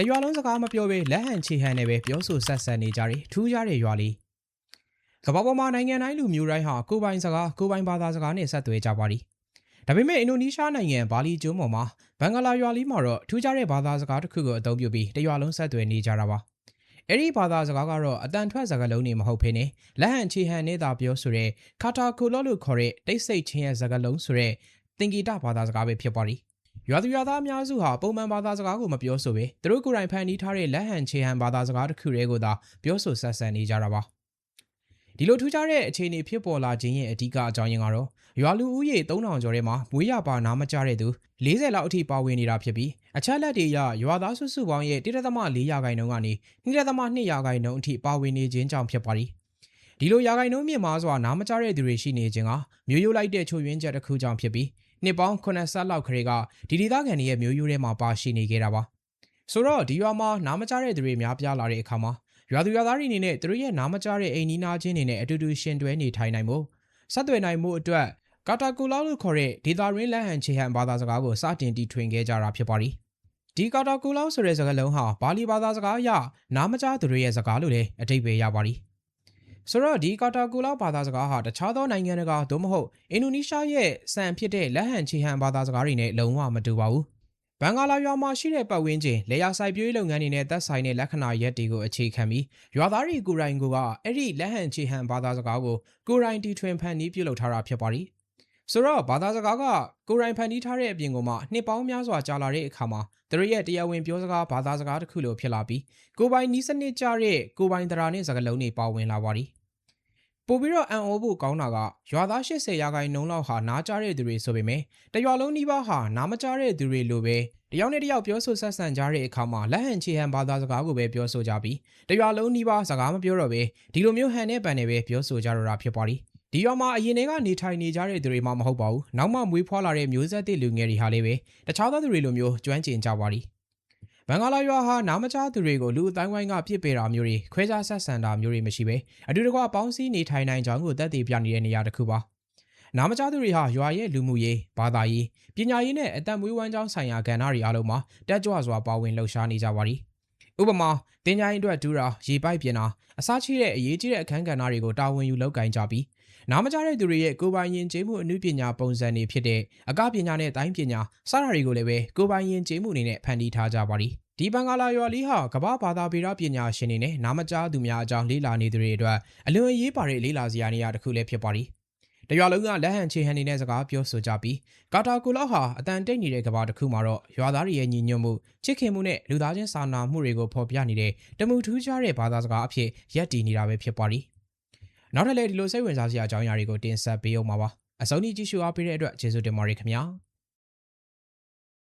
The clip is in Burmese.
တရွာလုံးစကားမပြောဘဲလက်ဟန်ချေဟန်နဲ့ပဲပြောဆိုဆက်ဆံနေကြတယ်ထူးခြားတဲ့ရွာလေးကမ္ဘာပေါ်မှာနိုင်ငံတိုင်းလူမျိုးတိုင်းဟာကိုယ်ပိုင်စကားကိုယ်ပိုင်ဘာသာစကားနဲ့ဆက်သွယ်ကြပါသည်ဒါပေမဲ့အင်ဒိုနီးရှားနိုင်ငံဘာလီကျွန်းပေါ်မှာဘင်္ဂလားရွာလေးမှာတော့ထူးခြားတဲ့ဘာသာစကားတစ်ခုကိုအသုံးပြုပြီးတရွာလုံးဆက်သွယ်နေကြတာပါအဲ့ဒီဘာသာစကားကတော့အတန်ထွက်စကားလုံးတွေမဟုတ်ဘဲနဲ့လက်ဟန်ချေဟန်နဲ့သာပြောဆိုတဲ့ခါတာကိုလော့လို့ခေါ်တဲ့တိတ်ဆိတ်ချင်းရဲ့စကားလုံးဆိုတဲ့သင်္ကေတဘာသာစကားပဲဖြစ်ပါသည် ရွာသူရွာသားအများစုဟာပုံမှန်ဘာသာစကားကိုမပြောဆိုဘဲသူတို့ကိုယ်တိုင်ဖန်တီးထားတဲ့လက်ဟန်ချေဟန်ဘာသာစကားတစ်ခုတည်းကိုသာပြောဆိုဆက်ဆံနေကြတာပါဒီလိုထူးခြားတဲ့အခြေအနေဖြစ်ပေါ်လာခြင်းရဲ့အဓိကအကြောင်းရင်းကတော့ရွာလူဦးရေ3000ကျော်ထဲမှာမွေးရပါနားမကြတဲ့သူ40လောက်အထိပါဝင်နေတာဖြစ်ပြီးအချက်လက်တွေအရရွာသားစုစုပေါင်းရဲ့1.4ရာခိုင်နှုန်းကနေ2.2ရာခိုင်နှုန်းအထိပါဝင်နေခြင်းကြောင့်ဖြစ်ပါသည်ဒီလိုရာခိုင်နှုန်းမြင့်မားစွာနားမကြတဲ့သူတွေရှိနေခြင်းကမျိုးရိုးလိုက်တဲ့ချို့ယွင်းချက်တစ်ခုကြောင့်ဖြစ်ပြီး နှစ်ပေါင်း80လောက်ခရေကဒီဒေသခံတွေရဲ့မျိုးရိုးထဲမှာပါရှိနေခဲ့တာပါဆိုတော့ဒီရွာမှာနားမကျတဲ့သူတွေများပြားလာတဲ့အခါမှာရွာသူရွာသားတွေအနေနဲ့သူတို့ရဲ့နားမကျတဲ့အိမ်နီးနားချင်းတွေနဲ့အတူတူရှင်တွဲနေထိုင်နိုင်မှုဆက်သွယ်နိုင်မှုအတွက်ကာတာကူလာလို့ခေါ်တဲ့ဒေတာရင်းလက်ဟန်ချေဟန်ဘာသာစကားကိုစတင်တီထွင်ခဲ့ကြတာဖြစ်ပါသည်ဒီကာတာကူလာဆိုတဲ့စကားလုံးဟာဘာလီဘာသာစကားအရနားမကျသူတွေရဲ့စကားလို့လည်းအတိတ်ပဲရပါသည် ဆိုတော့ဒီကာတာကူလာဘာသာစကားဟာတခြားသောနိုင်ငံတကာသို့မဟုတ်အင်ဒိုနီးရှားရဲ့စံဖြစ်တဲ့လက်ဟန်ချီဟန်ဘာသာစကားတွေနဲ့လုံးဝမတူပါဘူး။ဘင်္ဂလားရွာမှာရှိတဲ့ပတ်ဝန်းကျင်လေယာစိုက်ပျိုးရေးလုပ်ငန်းတွေနဲ့သက်ဆိုင်တဲ့လက္ခဏာရက်တွေကိုအခြေခံပြီးရွာသားတွေကိုယ်တိုင်ကအဲ့ဒီလက်ဟန်ချီဟန်ဘာသာစကားကိုကိုယ်တိုင်တီထွင်ဖန်တီးပြုလုပ်ထားတာဖြစ်ပါသည်။ဆိုတော့ဘာသာစကားကကိုယ်တိုင်ဖန်တီးထားတဲ့အပြင်ကမှနှစ်ပေါင်းများစွာကြာလာတဲ့အခါမှာသူတို့ရဲ့တရားဝင်ပြောစကားဘာသာစကားတစ်ခုလိုဖြစ်လာပြီးကိုယ်ပိုင်နီးစနစ်ကြတဲ့ကိုယ်ပိုင်တရားနဲ့စကားလုံးတွေပါဝင်လာပါသည် ပို့ပြီးတော့အံ့ဩဖို့ကောင်းတာကရွာသား80ရာခိုင်နှုန်းလောက်ဟာနားကြတဲ့သူတွေဆိုပေမဲ့တရွာလုံးနီးပါးဟာနားမကြတဲ့သူတွေလိုပဲတယောက်နဲ့တယောက်ပြောဆိုဆက်ဆံကြတဲ့အခါမှာလက်ဟန်ချေဟန်ဘာသာစကားကိုပဲပြောဆိုကြပြီးတရွာလုံးနီးပါးစကားမပြောတော့ပဲဒီလိုမျိုးဟန်နဲ့ပန်နဲ့ပဲပြောဆိုကြတော့တာဖြစ်ပါသည်ဒီရွာမှာအရင်တည်းကနေထိုင်နေကြတဲ့သူတွေမှမဟုတ်ပါဘူးနောက်မှမွေးဖွားလာတဲ့မျိုးဆက်သစ်လူငယ်တွေဟာလည်းပဲတခြားသောသူတွေလိုမျိုးကျွမ်းကျင်ကြပါသည် ဘင်္ဂလားရွာဟာနားမကြားသူတွေကိုလူအတိုင်းဝိုင်းကပြစ်ပယ်တာမျိုးတွေခွဲခြားဆက်ဆံတာမျိုးတွေမရှိဘဲအတူတကွပေါင်းစည်းနေထိုင်နိုင်ကြောင်းကိုသက်သေပြနေတဲ့နေရာတစ်ခုပါနားမကြားသူတွေဟာရွာရဲ့လူမှုရေးဘာသာရေးပညာရေးနဲ့အသက်မွေးဝမ်းကြောင်းဆိုင်ရာကဏ္ဍတွေအားလုံးမှာတက်ကြွစွာပါဝင်လှုပ်ရှားနေကြပါသည် ဥပမာတင်ကြိုင်းအတွက်ဒူးတာရေပိုက်ပြင်တာအစားချိတဲ့အရေးကြီးတဲ့အခန်းကဏ္ဍတွေကိုတာဝန်ယူလုပ်ကိုင်ကြပြီးနားမကြားတဲ့သူတွေရဲ့ကိုယ်ပိုင်ယဉ်ကျေးမှုအမှုပညာပုံစံတွေဖြစ်တဲ့အကပညာနဲ့တိုင်းပညာစတာတွေကိုလည်းပဲကိုယ်ပိုင်ယဉ်ကျေးမှုအနေနဲ့ဖန်တီးထားကြပါသည်ဒီဘင်္ဂလာရွာလေးဟာကမ္ဘာဘာသာဗေဒပညာရှင်တွေနဲ့နာမကြားသူများအကြောင်းလေ့လာနေသူတွေအတွက်အလွန်အရေးပါတဲ့လေ့လာစရာနေရာတစ်ခုလည်းဖြစ်ပါသည် တရွာလုံးကလက်ဟန်ချေဟန်နေနဲ့စကားပြောဆိုကြပြီးကာတာကူလောက်ဟာအတန်တိတ်နေတဲ့ကဘာတစ်ခုမှာတော့ရွာသားတွေရဲ့ညီညွတ်မှုချစ်ခင်မှုနဲ့လူသားချင်းစာနာမှုတွေကိုဖော်ပြနေတဲ့တမှုထူးခြားတဲ့ဘာသာစကားအဖြစ်ရပ်တည်နေတာပဲဖြစ်ပါသည်နောက်ထပ်လည်းဒီလိုစိတ်ဝင်စားစရာအကြောင်းအရာတွေကိုတင်ဆက်ပေးအောင်ပါပါအဆုံးထိကြည့်ရှုအားပေးတဲ့အတွက်ကျေးဇူးတင်ပါတယ်ခင်ဗျာ